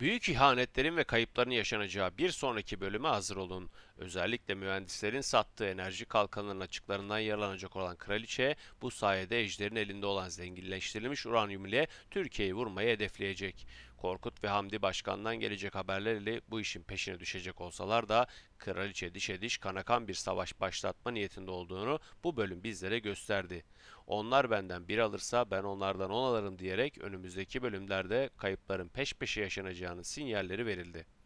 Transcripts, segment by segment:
Büyük ihanetlerin ve kayıpların yaşanacağı bir sonraki bölüme hazır olun. Özellikle mühendislerin sattığı enerji kalkanlarının açıklarından yararlanacak olan kraliçe, bu sayede ejderin elinde olan zenginleştirilmiş uranyum ile Türkiye'yi vurmayı hedefleyecek. Korkut ve Hamdi Başkan'dan gelecek haberler ile bu işin peşine düşecek olsalar da kraliçe dişe diş kanakan bir savaş başlatma niyetinde olduğunu bu bölüm bizlere gösterdi. Onlar benden bir alırsa ben onlardan on alırım diyerek önümüzdeki bölümlerde kayıpların peş peşe yaşanacağının sinyalleri verildi.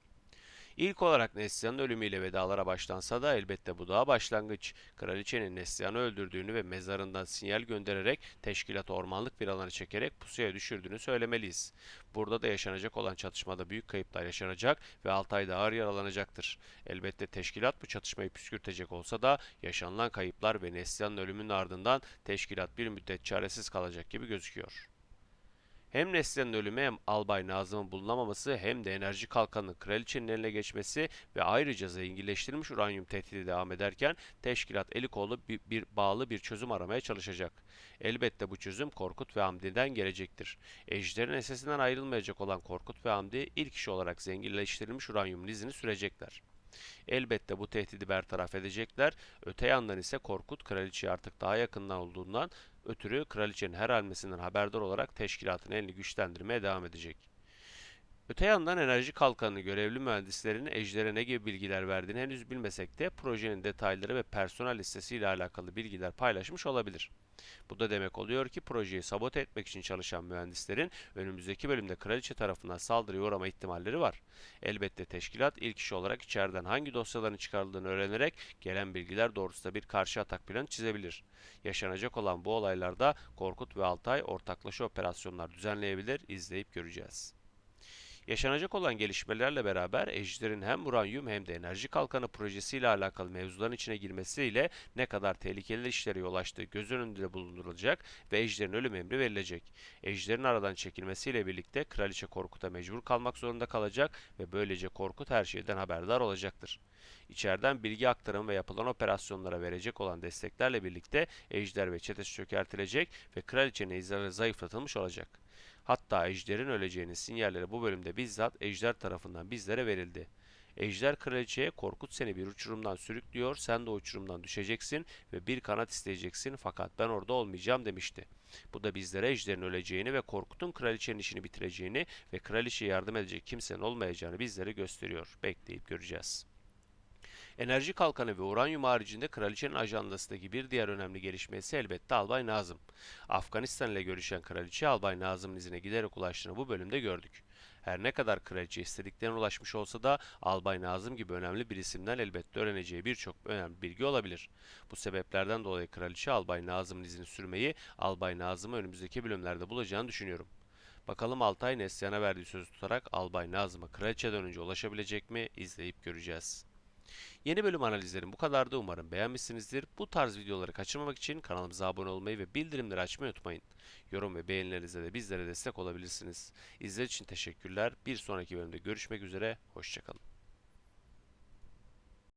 İlk olarak Neslihan'ın ölümüyle vedalara başlansa da elbette bu daha başlangıç. Kraliçenin Neslihan'ı öldürdüğünü ve mezarından sinyal göndererek teşkilat ormanlık bir alana çekerek pusuya düşürdüğünü söylemeliyiz. Burada da yaşanacak olan çatışmada büyük kayıplar yaşanacak ve Altay da ağır yaralanacaktır. Elbette teşkilat bu çatışmayı püskürtecek olsa da yaşanılan kayıplar ve Neslihan'ın ölümünün ardından teşkilat bir müddet çaresiz kalacak gibi gözüküyor. Hem Neslihan'ın ölümü hem Albay Nazım'ın bulunamaması hem de enerji kalkanının kraliçenin eline geçmesi ve ayrıca zenginleştirilmiş uranyum tehdidi devam ederken teşkilat eli kolu bir, bir bağlı bir çözüm aramaya çalışacak. Elbette bu çözüm Korkut ve Hamdi'den gelecektir. Ejder'in esesinden ayrılmayacak olan Korkut ve Hamdi ilk iş olarak zenginleştirilmiş uranyumun izini sürecekler. Elbette bu tehdidi bertaraf edecekler. Öte yandan ise Korkut kraliçeye artık daha yakından olduğundan ötürü kraliçenin her hamlesinden haberdar olarak teşkilatın elini güçlendirmeye devam edecek. Öte yandan enerji kalkanını görevli mühendislerin Ejder'e ne gibi bilgiler verdiğini henüz bilmesek de projenin detayları ve personel listesiyle alakalı bilgiler paylaşmış olabilir. Bu da demek oluyor ki projeyi sabote etmek için çalışan mühendislerin önümüzdeki bölümde kraliçe tarafından saldırıya uğrama ihtimalleri var. Elbette teşkilat ilk iş olarak içeriden hangi dosyaların çıkarıldığını öğrenerek gelen bilgiler doğrultusunda bir karşı atak planı çizebilir. Yaşanacak olan bu olaylarda Korkut ve Altay ortaklaşa operasyonlar düzenleyebilir, izleyip göreceğiz. Yaşanacak olan gelişmelerle beraber Ejder'in hem uranyum hem de enerji kalkanı projesiyle alakalı mevzuların içine girmesiyle ne kadar tehlikeli işlere yol açtığı göz önünde bulundurulacak ve Ejder'in ölüm emri verilecek. Ejder'in aradan çekilmesiyle birlikte Kraliçe Korkut'a mecbur kalmak zorunda kalacak ve böylece Korkut her şeyden haberdar olacaktır. İçeriden bilgi aktarımı ve yapılan operasyonlara verecek olan desteklerle birlikte Ejder ve çetesi çökertilecek ve Kraliçenin ejderleri zayıflatılmış olacak. Hatta Ejder'in öleceğinin sinyalleri bu bölümde bizzat Ejder tarafından bizlere verildi. Ejder kraliçeye Korkut seni bir uçurumdan sürüklüyor, sen de o uçurumdan düşeceksin ve bir kanat isteyeceksin fakat ben orada olmayacağım demişti. Bu da bizlere Ejder'in öleceğini ve Korkut'un kraliçenin işini bitireceğini ve kraliçeye yardım edecek kimsenin olmayacağını bizlere gösteriyor. Bekleyip göreceğiz. Enerji kalkanı ve uranyum haricinde kraliçenin ajandasındaki bir diğer önemli gelişme ise elbette Albay Nazım. Afganistan ile görüşen kraliçe Albay Nazım'ın izine giderek ulaştığını bu bölümde gördük. Her ne kadar kraliçe istediklerine ulaşmış olsa da Albay Nazım gibi önemli bir isimden elbette öğreneceği birçok önemli bilgi olabilir. Bu sebeplerden dolayı kraliçe Albay Nazım'ın izini sürmeyi Albay Nazım'ı önümüzdeki bölümlerde bulacağını düşünüyorum. Bakalım Altay Neslihan'a verdiği sözü tutarak Albay Nazım'a kraliçeden önce ulaşabilecek mi izleyip göreceğiz. Yeni bölüm analizlerim bu kadardı. Umarım beğenmişsinizdir. Bu tarz videoları kaçırmamak için kanalımıza abone olmayı ve bildirimleri açmayı unutmayın. Yorum ve beğenilerinizle de bizlere destek olabilirsiniz. İzlediğiniz için teşekkürler. Bir sonraki bölümde görüşmek üzere. Hoşçakalın.